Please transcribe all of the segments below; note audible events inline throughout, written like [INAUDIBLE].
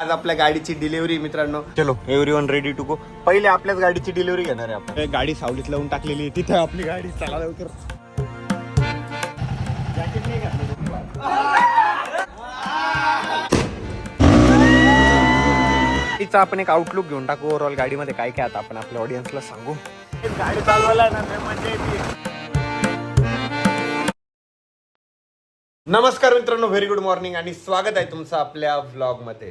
आज आपल्या गाडीची डिलिव्हरी मित्रांनो. चलो everyone ready to go पहिले आपल्याच गाडीची डिलिव्हरी घेणार आहे आपण. गाडी सावलीत लावून टाकलेली आहे. तिथे आपली गाडी. चला लवकर? गाडीचा आपण एक आउटलुक घेऊन टाकू. ओव्हरऑल गाडीमध्ये काय काय आता आपण आपल्या ऑडियन्सला सांगू. गाडी चालवायला ना लय नमस्कार मित्रांनो व्हेरी गुड मॉर्निंग आणि स्वागत आहे तुमचं आपल्या व्लॉगमध्ये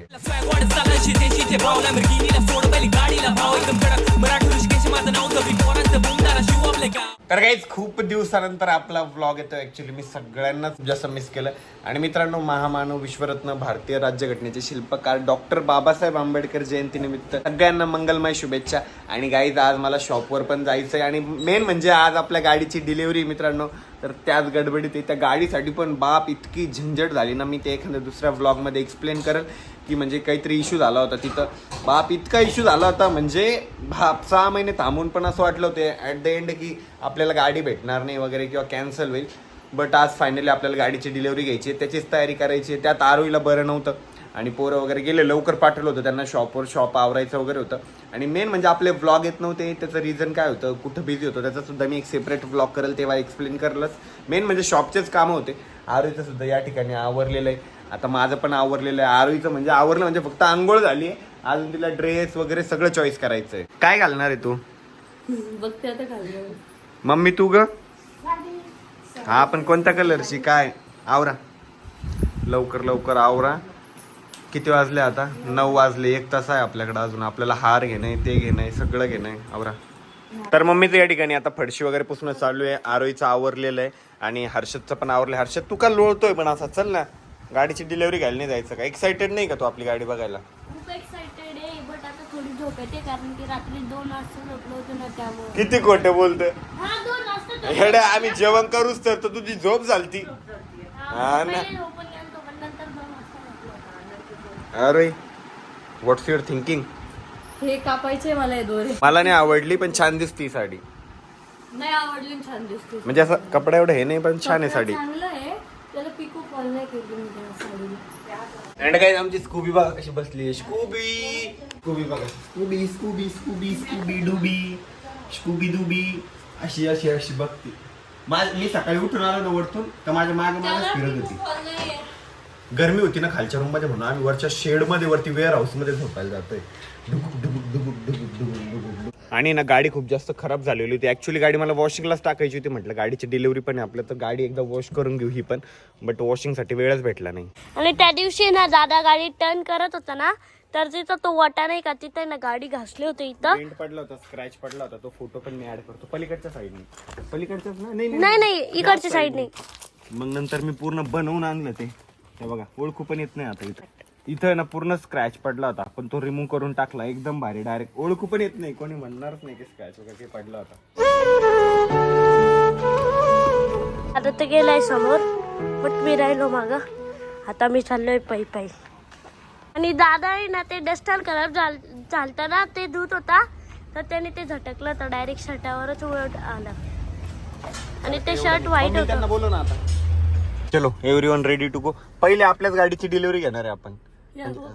तर काहीच खूप दिवसानंतर आपला व्लॉग येतो ऍक्च्युली मी सगळ्यांनाच जसं मिस केलं. आणि मित्रांनो महामानव विश्वरत्न भारतीय राज्यघटनेचे शिल्पकार डॉक्टर बाबासाहेब आंबेडकर जयंतीनिमित्त सगळ्यांना मंगलमय शुभेच्छा. आणि गाईज आज मला शॉपवर पण जायचं आहे आणि मेन म्हणजे आज आपल्या गाडीची डिलिव्हरी मित्रांनो तर त्याच गडबडीत आहे. त्या गाडीसाठी पण बाप इतकी झंझट झाली ना. मी ते एखाद्या दुसऱ्या व्लॉगमध्ये एक्सप्लेन करेल की म्हणजे काहीतरी इश्यू झाला होता तिथं. बाप इतका इश्यू झाला होता. म्हणजे बाप सहा महिने थांबून पण असं वाटलं होते ॲट द एंड की आपल्याला गाडी भेटणार नाही वगैरे किंवा कॅन्सल होईल. बट आज फायनली आपल्याला गाडीची डिलिव्हरी घ्यायची आहे. त्याचीच तयारी करायची आहे. त्यात आरोईला बरं नव्हतं. आणि पोरं वगैरे गेले लवकर पाठवलं होतं. त्यांना शॉपवर शॉप आवरायचं वगैरे होतं. आणि मेन म्हणजे आपले व्लॉग येत नव्हते त्याचं रिझन काय होतं? कुठं बिझी होतं? त्याचा सुद्धा मी एक सेपरेट व्लॉग करेल तेव्हा एक्सप्लेन करलंच. मेन म्हणजे शॉपचेच कामं होते. आरोईचं सुद्धा या ठिकाणी आवरलेलं आहे. आता माझं पण आवरलेलं आहे. आरोईचं म्हणजे आवरलं म्हणजे फक्त आंघोळ झाली आहे. अजून तिला ड्रेस वगैरे सगळं चॉईस करायचं आहे काय घालणार आहे तू? बघते आता घालणार मम्मी तू ग? हा पण कोणत्या कलरची काय आवरा. लवकर लवकर आवरा. किती वाजले आता? नऊ वाजले. एक तास आहे आपल्याकडे अजून. आपल्याला हार घेणं ते घेणं सगळं घेणं आवरा. तर मम्मीचं या ठिकाणी आता फडशी वगैरे पुसणं चालू आहे. आरोईचं आवरलेलं आहे आणि हर्षदचं पण आवरलं हर्षद तू का लोळतोय पण असा. चल ना. गाडीची डिलिव्हरी घ्यायला नाही जायचं का? एक्साइटेड नाही का तू आपली गाडी बघायला? किती खोटं झोपलो. हेडे आम्ही जेवण करूच तर तुझी झोप झालती. हा ना. पहिले झोपून गेलतो पण नंतर दोन वाजता झोपलो होतो. अरे व्हॉट्स युअर थिंकिंग हे कापायचे मला हे दोरे. मला नाही आवडली पण छान दिसती ही साडी. नाही आवडली आणि छान दिसते. म्हणजे असं कपडा एवढं हे नाही पण छान आहे साडी. चांगलं आहे. त्याला पिको फॉल नाही केली मी त्या साडीला. अँड काय आमची स्कूबी बघा कशी बसली स्कूबी स्कूबी बघा. Scooby Scooby Scooby Scooby dooby Scooby dooby अशी अशी अशी बघते. माझ मी सकाळी उठून आलो ना वरतून तर माझ्या मागे मागच त्याला फिरत पिको होती. फॉल नाही आहे. गरमी होती ना खालच्या रूममध्ये म्हणून. आम्ही वरच्या शेडमध्ये वरती वेअर हाऊसमध्ये झोपायला जातोय. डुबुक डुबुक डुबुक डुबुक डुबुक डुबुक डुबुक. आणि ना गाडी खूप जास्त खराब झालेली होती. ऍक्च्युली गाडी मला वॉशिंगलाच टाकायची होती. म्हटलं गाडीची डिलिव्हरी पण आहे आपल्या तर गाडी एकदा वॉश करून घेऊ ही पण. बट वॉशिंगसाठी वेळच भेटला नाही. आणि त्या दिवशी ना दादा गाडी टर्न करत होता ना तर तिथं तो वाटा नाही का तिथे ना गाडी घासली होती इथं. पेंट पडला होता स्क्रॅच पडला होता. तो फोटो पण मी ऍड करतो. पलीकडच्या साईडने पलीकडच्याच ना? नाही नाही नाही इकडच्या साईडने मग नंतर मी पूर्ण बनवून आणलं ते. हे बघा ओळखू पण येत नाही आता इथं. इथं ना पूर्ण स्क्रॅच पडला होता. पण तो रिमूव्ह करून टाकला एकदम भारी. डायरेक्ट ओळखू पण येत नाही. कोणी म्हणणारच नाही की स्क्रॅच वगैरे पडला होता. आता ते गेलाय समोर बट मी राहिलो माग. आता मी चाललोय पायी पायी आणि दादा आहे ना ते डस्टर खराब झाल झालतं ना ते धुत होता. तर त्याने ते झटकलं तर डायरेक्ट शर्टावरच उलट आलं. आणि ते शर्ट व्हाईट होतं. बोलू ना आता. चलो everyone ready to go पहिले आपल्याच गाडीची डिलिव्हरी घेणार आहे आपण.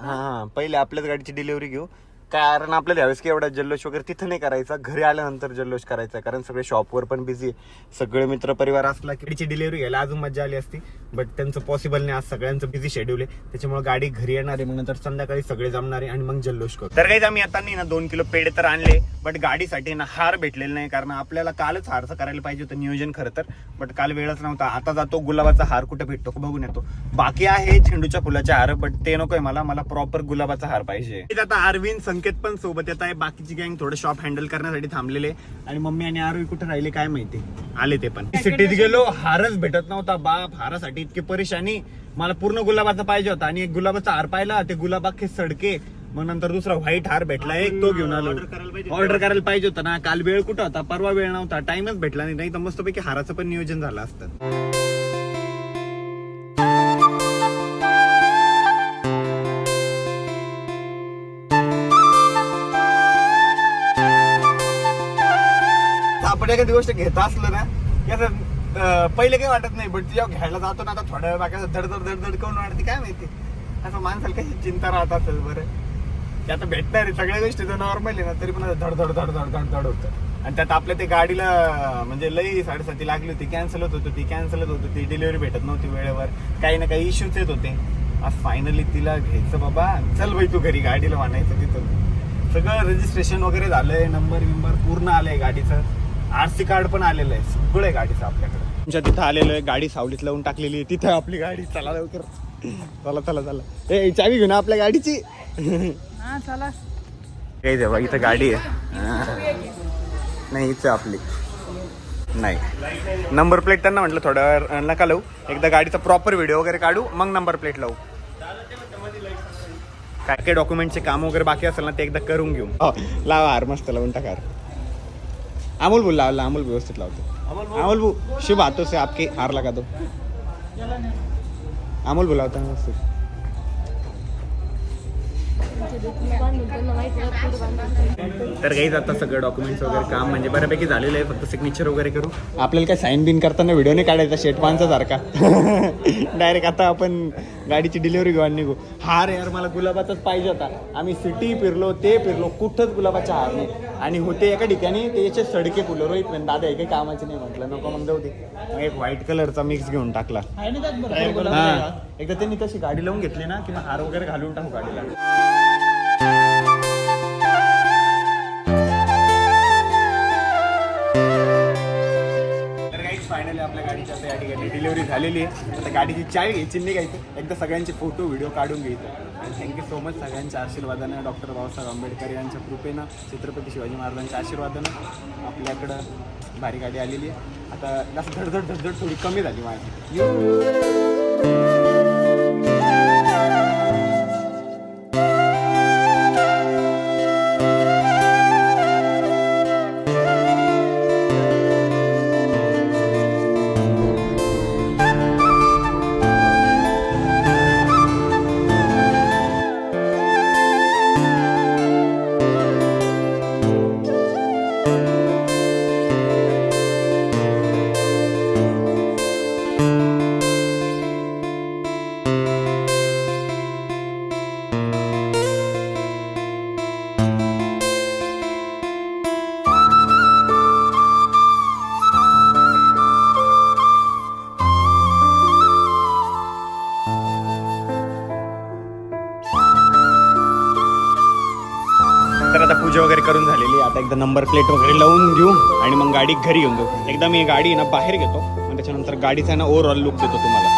हा हा पहिले आपल्याच गाडीची डिलिव्हरी घेऊ. कारण आपल्याला यावेळेस की एवढा जल्लोष वगैरे तिथं नाही करायचा. घरी आल्यानंतर जल्लोष करायचा कारण सगळे शॉपवर पण बिझी आहे. सगळे मित्र परिवार असला की गाडीची डिलिव्हरी घ्यायला अजून मजा आली असती. बट त्यांचं पॉसिबल नाही आज सगळ्यांचं बिझी शेड्यूल आहे. त्याच्यामुळे गाडी घरी येणार आहे मग नंतर संध्याकाळी सगळे जमणार आहे आणि मग जल्लोष करू. तर काही आम्ही आता नाही ना दोन किलो पेढे तर आणले. बट गाडीसाठी ना हार भेटलेला नाही कारण आपल्याला कालच हारचं करायला पाहिजे होतं नियोजन खरं तर. बट काल वेळच नव्हता. आता जातो गुलाबाचा हार कुठे भेटतो बघून येतो. बाकी आहे झेंडूच्या फुलाचे हार बट ते नकोय मला. मला प्रॉपर गुलाबाचा हार पाहिजे. आता अरविंद संकेत पण सोबत येत आहे. बाकीची गँग थोडं शॉप हँडल करण्यासाठी थांबलेले आणि मम्मी आणि आरवी कुठे राहिले काय माहिती? आले ते पण. सिटीत गेलो हारच भेटत नव्हता बाप. हारासाठी इतकी परेशानी मला पूर्ण गुलाबाचा पाहिजे होता. आणि एक गुलाबाचा हार पाहिला ते गुलाब अख्खे सडके. मग नंतर दुसरा व्हाईट हार भेटला एक तो घेऊन आलो. ऑर्डर करायला पाहिजे. होता ना. काल वेळ कुठं होता? परवा वेळ नव्हता. टाइमच भेटला नाही. नाही तर मस्तपैकी हाराचं पण नियोजन झालं असतं. आपण एखादी गोष्ट घेत असलं ना की असं पहिले काही वाटत नाही बट जेव्हा घ्यायला जातो ना आता थोड्या वेळ बाकी धडधड धड धड धड धड करून वाटते काय माहिती? असं माणसाला कशी चिंता राहत असेल बरं? ते आता भेटणार आहे सगळ्या गोष्टी तर नॉर्मल आहे ना तरी पण धडधड धड धड धड धड होतं. आणि त्यात आपल्या ते गाडीला म्हणजे लई साडेसाती लागली होती कॅन्सल होत होती ती कॅन्सलच होत होती डिलिव्हरी भेटत नव्हती वेळेवर. काही ना काही इश्यूज येत होते. आज फायनली तिला घ्यायचं बाबा चल बाई तू घरी गाडीला म्हणायचं तिथं सगळं रजिस्ट्रेशन वगैरे झालंय नंबर विंबर पूर्ण आलंय गाडीचं. आर सी कार्ड पण आलेलं आहे. सगळं आहे गाडीचं आपल्याकडे. तुमच्या तिथं आलेलं आहे गाडी सावलीत लावून टाकलेली आहे. तिथं आपली गाडी. चला लवकर. चला चला चला. ए चावी घेऊन आपल्या गाडीची. हा चला. काही देवा इथं गाडी आहे. नाही इथं आपली. नाही. नंबर प्लेट त्यांना म्हटलं थोड्या वेळ नका लावू. एकदा गाडीचा प्रॉपर व्हिडिओ वगैरे काढू मग नंबर प्लेट लावू. काय काय डॉक्युमेंटचे काम वगैरे बाकी असेल ना ते एकदा करून घेऊ. लावा हार मस्त लावून टाका. अमोल बोल लावला अमोल व्यवस्थित लावतो. अमोल भू शुभ हाथों से आपके हार लगा दो. अमोल बोलावता व्यवस्थित. तर काही आता सगळं डॉक्युमेंट्स वगैरे काम म्हणजे बऱ्यापैकी झालेलं आहे. फक्त सिग्नेचर वगैरे करू. आपल्याला काय साईन बिन करताना व्हिडिओ नाही काढायचा शेट सारखा डायरेक्ट आता आपण गाडीची डिलिव्हरी घेऊन निघू. हार यार मला गुलाबाचाच पाहिजे होता. आम्ही सिटी फिरलो ते फिरलो कुठंच गुलाबाचा हार नाही. आणि होते एका ठिकाणी त्याचे सडके फुलं. रोहित पण दादा हे काही कामाचे नाही म्हटलं. नको मग जाऊ दे. मग एक व्हाईट कलरचा मिक्स घेऊन टाकला. एकदा त्यांनी तशी गाडी लावून घेतली ना किंवा हार वगैरे घालून टाकू गाडीला. फायनली आपल्या गाडीची आता या ठिकाणी डिलिव्हरी झालेली आहे. आता गाडीची चावी घ्यायची निघायचं एकदा सगळ्यांचे फोटो व्हिडिओ काढून घ्यायचं. आणि थँक्यू सो मच सगळ्यांच्या आशीर्वादानं डॉक्टर बाबासाहेब आंबेडकर यांच्या कृपेनं छत्रपती शिवाजी महाराजांच्या आशीर्वादानं आपल्याकडं भारी गाडी आलेली आहे. आता जास्त धडधड धडधड थोडी कमी झाली माझी. आता एकदा नंबर प्लेट वगैरे लावून घेऊ आणि मग गाडी घरी येऊन जाऊ. एकदा मी गाडी ना बाहेर घेतो आणि त्याच्यानंतर गाडीचा ना ओव्हरऑल लुक देतो तुम्हाला.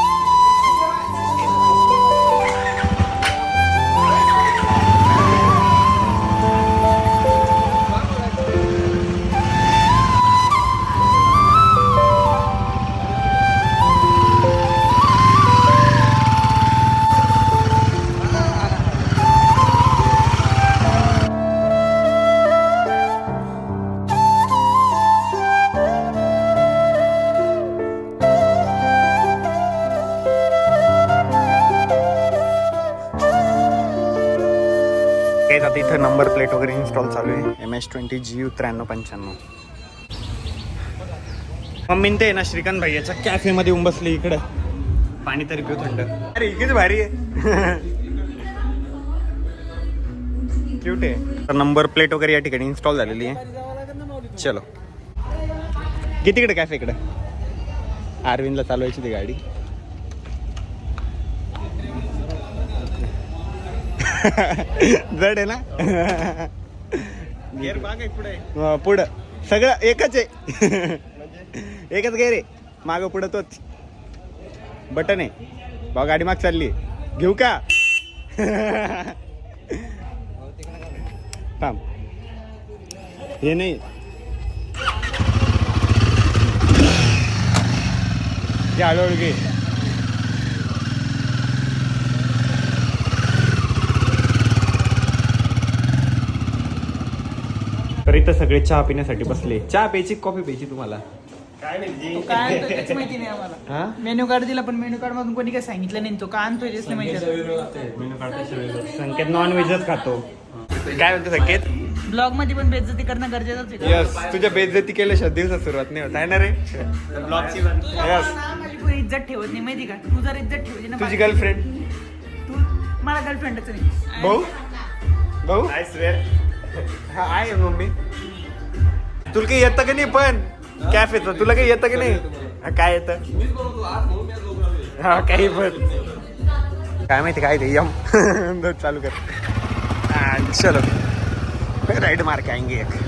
एस ट्वेंटी जी यू त्र्याण्णव पंच्याण्णव. मम्मीन ते ना श्रीकांत भैयाच्या कॅफेमध्ये येऊन बसली इकडं. पाणी तरी पिऊ थंड. अरे इकडेच भारी आहे. क्यूट आहे. तर नंबर प्लेट वगैरे या ठिकाणी इन्स्टॉल झालेली आहे. चलो. किती इकडे कॅफे इकडे. अरविंदला चालवायची ती गाडी. [LAUGHS] जड आहे ना? [LAUGHS] गेअर बाग आहे पुढे. पुढं. सगळं एकच आहे. एकच गेअर आहे. मागं पुढं तोच. बटन आहे. भाऊ गाडी माग चालली घेऊ का? थांब. हे नाही. घे हळूहळू घे. तर इथं सगळे चहा पिण्यासाठी बसले. चहा प्यायची कॉफी प्यायची तुम्हाला? तो काय [LAUGHS] आणतो माहिती नाही आम्हाला. हा? मेन्यू कार्ड दिला पण मेन्यू कार्ड मधून कोणी काय सांगितलं नाही तो का आणतोय तेच नाही माहिती. संकेत नॉन व्हेजच खातो. काय म्हणतो संकेत? ब्लॉगमध्ये पण बेइज्जती करणं गरजेचंच आहे का? यस तुझ्या बेइज्जती केल्याशिवाय दिवसात सुरुवात नाही होत आहे ना रे? ब्लॉगची यस माझी कोणी इज्जत ठेवत नाही माहिती का? तू जर इज्जत ठेवली ना तुझी गर्लफ्रेंड तू मला गर्लफ्रेंडच नाही. भाऊ? भाऊ? आय स्वेअर हा आहे मम्मी. तुला काही येतं का नाही पण? कॅफेचं तुला काही येतं का नाही? काय येतं? हा काही पण. काय माहिती काय ते यम. [LAUGHS] चालू कर. चलो. राईड मार्क के आएंगे एक.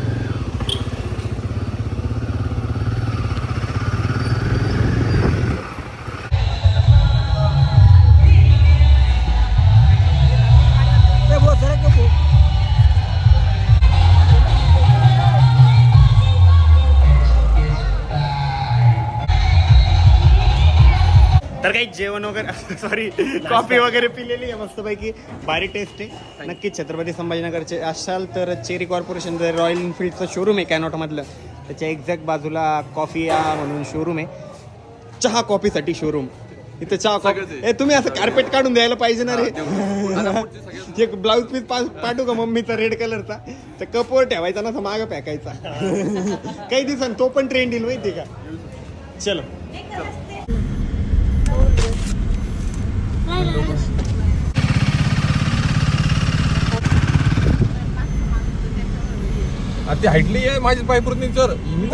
जेवण वगैरे [LAUGHS] सॉरी कॉफी वगैरे पिलेली आहे मस्तपैकी. भारी टेस्ट आहे. नक्कीच छत्रपती संभाजीनगरचे असाल तर चेरी कॉर्पोरेशन जे रॉयल एनफिल्डचं शोरूम आहे कॅनॉटमधलं त्याच्या एक्झॅक्ट बाजूला कॉफी या म्हणून शोरूम आहे. चहा कॉफीसाठी शोरूम इथं चहा कॉफी ए तुम्ही असं कार्पेट काढून द्यायला पाहिजे ना रे? [LAUGHS] एक ब्लाऊज पीस पाठवू का मम्मीचा रेड कलरचा तर कपवर ठेवायचा ना मागं फेकायचा. [LAUGHS] काही दिवसांनी तो पण ट्रेंड येईल माहिती का? चलो आता ते हाईटली आहे माझी पाय नाही सर. मी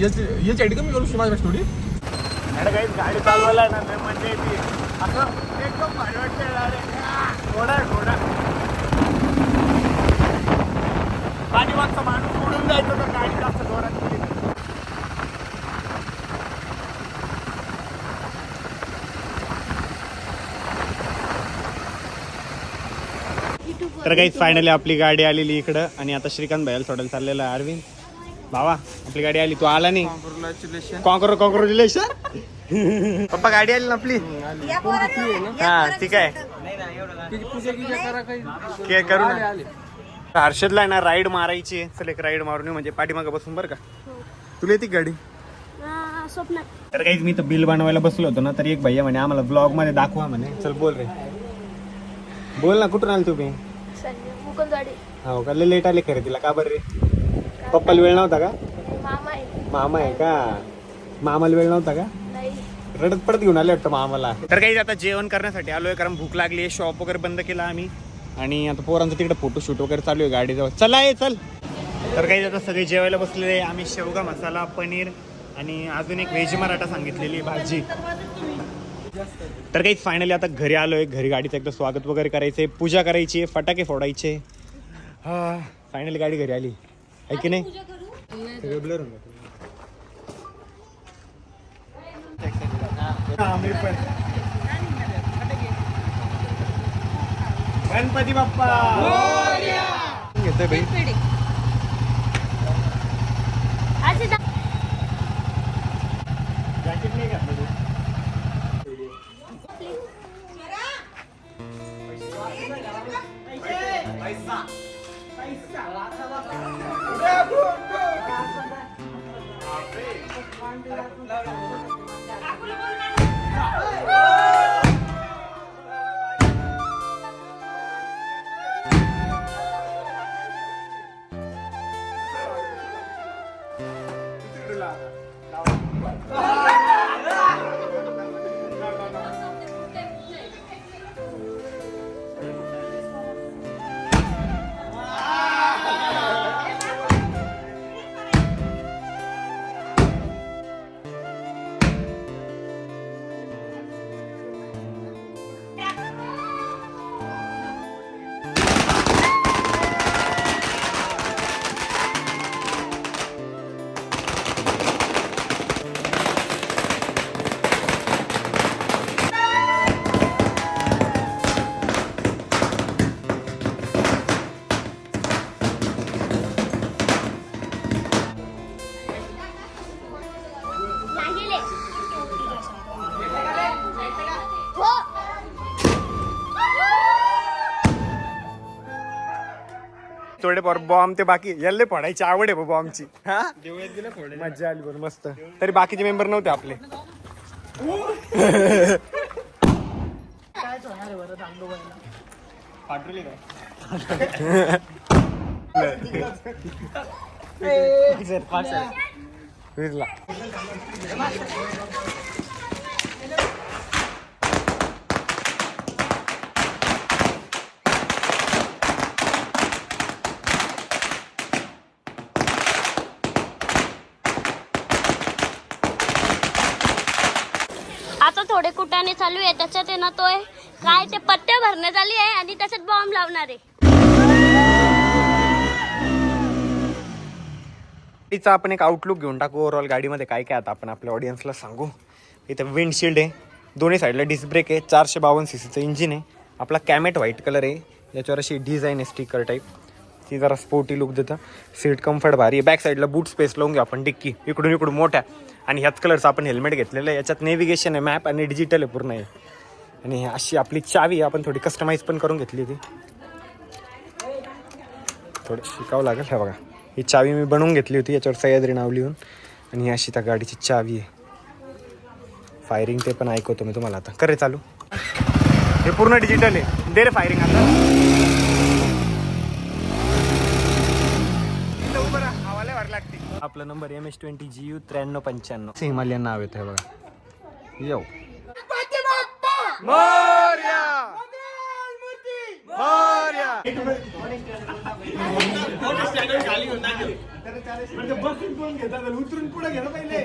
याची हाईट कमी करू शकतो माझ्या स्टोरी काही गाडी चालवायला ना ते मजा येते असं एकदम भारी वाटते अरे, घोडा घोडा. पाठीमागचा माणूस सोडून जायचं तर गाडी जास्त जोरात गेली तर. तर काही फायनली आपली गाडी आलेली इकडं. आणि आता श्रीकांत भाईला सोडायला चाललेला आहे अरविंद. भावा आपली गाडी आली. तू आला नाही? कॉंग्रो कॉंग्रॅच्युलेशन पप्पा गाडी आली ना आपली? हा ठीक आहे. के करू ना. हर्षदला आहे ना राईड मारायची. चल एक राईड मारून म्हणजे पाठीमागं बसून बरं का? तुला येते का गाडी? हा, स्वप्न. तर काहीच मी तर बिल बनवायला बसलो होतो ना तर एक भैया म्हणे आम्हाला ब्लॉगमध्ये दाखवा म्हणे. चल बोल रे. बोल ना कुठून आले तुम्ही? मुकुंदवाडी. हो का? लय लेट आले खरेदीला का बरं रे? पप्पाला वेळ नव्हता का? मामा आहे. मामा आहे का? मामाला वेळ नव्हता का? नाही. रडत पडत घेऊन आले वाटतं मामाला. तर काही आता जेवण करण्यासाठी आलोय कारण भूक लागली आहे. शॉप वगैरे बंद केला आम्ही. आणि आता पोरांचं तिकडे फोटोशूट वगैरे चालू आहे गाडीजवळ. चला ये चल. तर काही आता सगळे जेवायला बसलेले आहे. आम्ही शेवगा मसाला पनीर आणि अजून एक व्हेज मराठा सांगितलेली आहे भाजी. तर काही फायनली आता घरी आलोय. घरी गाडीचं एकदा स्वागत वगैरे करायचंय. पूजा करायची आहे. फटाके फोडायचे. हा. फायनली गाडी घरी आली. आहे की नाही. हा. गणपती बाप्पा. घेतोय भाई असे दा- जॅकेट नाही घातलं तू? लागेले. थोडे बॉम्ब ते बाकी याले फोडायची आवड आहे बॉम्बची. हा? मजा आली बरं मस्त. तरी बाकीचे मेंबर नव्हते आपले. [LAUGHS] पाठवली आता थोडे कुटाने चालू आहे त्याच्यात आहे ना तो आहे. काय ते पत्ते भरण्यात आली आहे आणि त्याच्यात बॉम्ब लावणार आहे. गाडीचा आपण एक आउटलुक घेऊन टाकू. ओव्हरऑल गाडीमध्ये काय काय आता आपण आपल्या ऑडियन्सला सांगू. इथं विंडशील्ड आहे. दोन्ही साईडला डिस्क ब्रेक आहे. चारशे बावन्न सी सीचं इंजिन आहे. आपला कॅमेट व्हाईट कलर आहे. याच्यावर अशी डिझाईन आहे स्टिकर टाईप ती जरा स्पोर्टी लुक देतं. सीट कम्फर्ट भारी आहे. बॅक साईडला बूट स्पेस लावून घेऊ आपण डिक्की. इकडून इकडून मोठ्या. आणि ह्याच कलरचं आपण हेल्मेट घेतलेलं आहे. याच्यात नेव्हिगेशन आहे मॅप आणि डिजिटल आहे पूर्ण आहे आणि अशी आपली चावी आहे, आपण थोडी कस्टमाइज पण करून घेतली होती थोडं शिकावं लागेल हे बघा. ही चावी मी बनवून घेतली होती याच्यावर सह्याद्री नाव लिहून. आणि ही अशी त्या गाडीची चावी आहे. फायरिंग ते पण ऐकवतो मी तुम्हाला आता. करे चालू. हे पूर्ण डिजिटल आहे. दे रे फायरिंग आता इथं उभं राहा, हवा लय भारी लागते. आपला number M S twenty G U त्र्याण्णव पंच्याण्णव हिमालयन नाव येतं हे बघा येऊ मोरया! मोरया! उतरून पुढे घेणं पहिले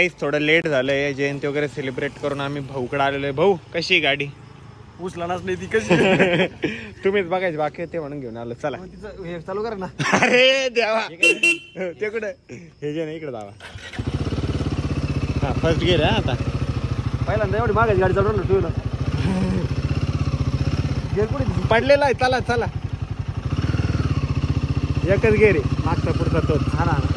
तर काही थोडं लेट झालंय. जयंती वगैरे सेलिब्रेट करून आम्ही भाऊकडे आलेलो आहे. भाऊ कशी आहे गाडी? उचलानाच नाही ती कशी [LAUGHS] तुम्हीच बघायची बाकी ते म्हणून घेऊन आलो. चला. हे चालू कर ना. अरे देवा. ते कुठं? हे जे नाही इकडे जावा हा फर्स्ट गेअर आहे हा आता. पहिल्यांदा एवढी मागायची गाडी चालवलं टू व्हीलर गेअर कुठे पडलेला आहे. चला चला. एकच गेअर आहे. मागचा पुढचा तोच. हा ना. हा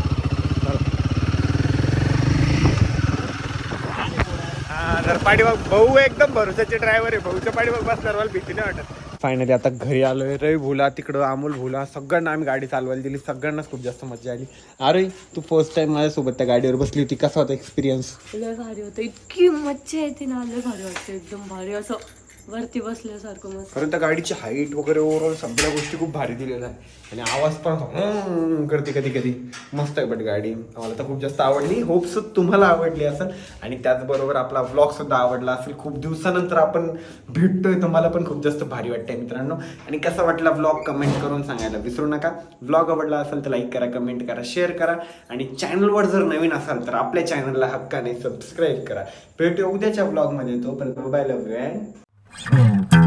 तर पाठीमाग भाऊ एकदम भरोशाचे ड्रायव्हर आहे. भाऊच्या पाठीमाग बसणार मला भीती नाही वाटत. फायनली आता घरी आलोय. रवी भोला तिकडं अमोल भोला सगळ्यांना आम्ही गाडी चालवायला दिली. सगळ्यांनाच खूप जास्त मजा आली. अरे तू फर्स्ट टाइम माझ्यासोबत त्या गाडीवर बसली होती. कसा होता एक्सपिरियन्स लय भारी होतं. इतकी मज्जा येते ना. लय भारी वाटतं. एकदम भारी असं वरती बसल्यासारखं मस्त. कारण त्या गाडीची हाईट वगैरे ओव्हरऑल सगळ्या गोष्टी खूप भारी दिलेल्या आहे आणि आवाज पण हम्म करते कधी कधी. मस्त आहे बट गाडी. मला तर खूप जास्त आवडली. होप्स तुम्हाला आवडली असेल. आणि त्याचबरोबर आपला व्लॉग सुद्धा आवडला असेल. खूप दिवसानंतर आपण भेटतोय तुम्हाला पण खूप जास्त भारी वाटतंय मित्रांनो. आणि कसा वाटला व्लॉग कमेंट करून सांगायला विसरू नका. व्लॉग आवडला असेल तर लाईक करा कमेंट करा शेअर करा. आणि चॅनलवर जर नवीन असाल तर आपल्या चॅनलला हक्काने सबस्क्राईब करा. भेटूया उद्याच्या व्लॉगमध्ये तो पण मोबाईल अँड 음.